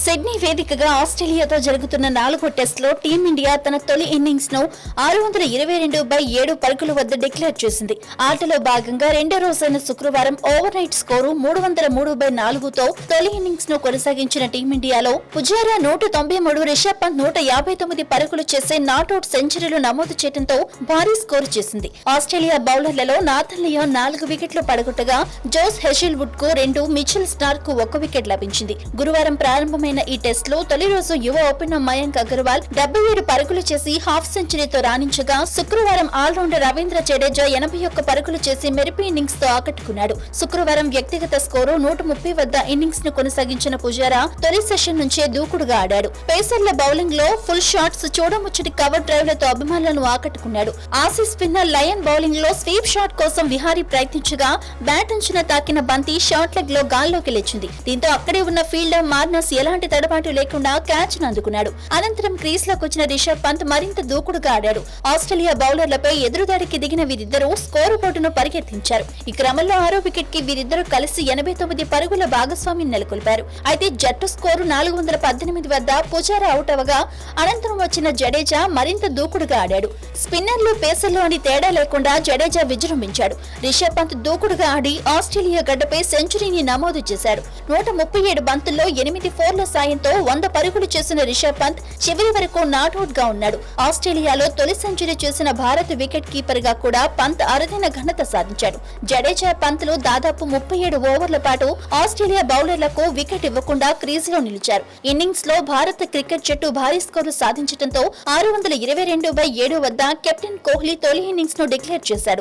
Sydney వేదికగా ఆస్ట్రేలియాతో జరుగుతున్న నాలుగో టెస్టులో టీమిండియా తన తొలి ఇన్నింగ్స్ను ఆరు వందల ఇరవై రెండు బై ఏడు పరుగుల వద్ద డిక్లేర్ చేసింది. ఆటలో భాగంగా రెండో రోజైన శుక్రవారం ఓవర్ నైట్ స్కోరు మూడు వందల మూడు బై నాలుగుతో తొలి ఇన్నింగ్స్ను కొనసాగించిన టీమిండియాలో పుజారా నూట తొంభై మూడు రిషబ్ పంత్ నూట యాభై తొమ్మిది పరుగులు చేసే నాట్అవుట్ సెంచరీలు నమోదు చేయడంతో భారీ స్కోరు చేసింది. ఆస్ట్రేలియా బౌలర్లలో నాథన్ లియోన్ నాలుగు వికెట్లు పడగొట్టగా జోస్ హెషిల్ వుడ్కు రెండు మిచిల్ స్టార్కు ఒక్క వికెట్ లభించింది. గురువారం ప్రారంభం ప్రారంభమైన ఈ టెస్ట్లో తొలి రోజు యువ ఓపెనర్ మయాంక్ అగర్వాల్ డెబ్బై ఏడు పరుగులు చేసి హాఫ్ సెంచరీతో రాణించగా శుక్రవారం ఆల్రౌండర్ రవీంద్ర జడేజా ఎనభై ఒక్క పరుగులు చేసి మెరుపు ఇన్నింగ్స్తో ఆకట్టుకున్నాడు. శుక్రవారం వ్యక్తిగత స్కోరు నూట ముప్పై వద్ద ఇన్నింగ్స్ను కొనసాగించిన పుజారా తొలి సెషన్ నుంచే దూకుడుగా ఆడాడు. పేసర్ల బౌలింగ్లో ఫుల్ షాట్స్ చూడముచ్చటి కవర్ డ్రైవ్లతో అభిమానులను ఆకట్టుకున్నాడు. ఆసీస్ స్పిన్నర్ లయన్ బౌలింగ్లో స్వీప్ షాట్ కోసం విహారీ ప్రయత్నించగా బ్యాట్ అంచున తాకిన బంతి షార్ట్ లెగ్లో గాల్లోకి లేచింది. దీంతో అక్కడే ఉన్న ఫీల్డర్ మార్నస్ ఎలాంటి తడబాటు లేకుండా క్యాచ్ అందుకున్నాడు. అనంతరం క్రీజ్లోకి వచ్చిన రిషబ్ పంత్ మరింత దూకుడుగా ఆడాడు. ఆస్ట్రేలియా బౌలర్లపై ఎదురుదాడికి దిగిన వీరిద్దరూ స్కోరు బోర్డును పరిగెత్తించారు. ఈ క్రమంలో ఆరో వికెట్కి వీరిద్దరూ కలిసి ఎనభై తొమ్మిది పరుగుల భాగస్వామ్యం నెలకొల్పారు. అయితే జట్టు స్కోరు నాలుగు వందల పద్దెనిమిది వద్ద పుజారా అవుట్ అవగా అనంతరం వచ్చిన జడేజా మరింత దూకుడుగా ఆడాడు. స్పిన్నర్లు పేసర్లు అని తేడా లేకుండా జడేజా విజృంభించాడు. రిషబ్ పంత్ దూకుడుగా ఆడి ఆస్ట్రేలియా గడ్డపై సెంచరీని నమోదు చేశారు. నూట ముప్పై ఏడు బంతుల్లో ఎనిమిది ఫోర్ల సాయంతో వంద పరుగులు చేసిన రిషబ్ పంత్ చివరి వరకు నాట్అవుట్గా ఉన్నాడు. ఆస్ట్రేలియాలో తొలి సెంచరీ చేసిన భారత్ వికెట్ కీపర్గా కూడా పంత్ అరుదైన ఘనత సాధించాడు. జడేజా పంత్లు దాదాపు ముప్పై ఏడు ఓవర్ల పాటు ఆస్ట్రేలియా బౌలర్లకు వికెట్ ఇవ్వకుండా క్రీజులో నిలిచారు. ఇన్నింగ్స్లో భారత క్రికెట్ జట్టు భారీ స్కోరు సాధించడంతో ఆరు వందల ఇరవై రెండు బై ఏడు వద్ద కెప్టెన్ కోహ్లీ తొలి ఇన్నింగ్స్ను డిక్లేర్ చేశాడు.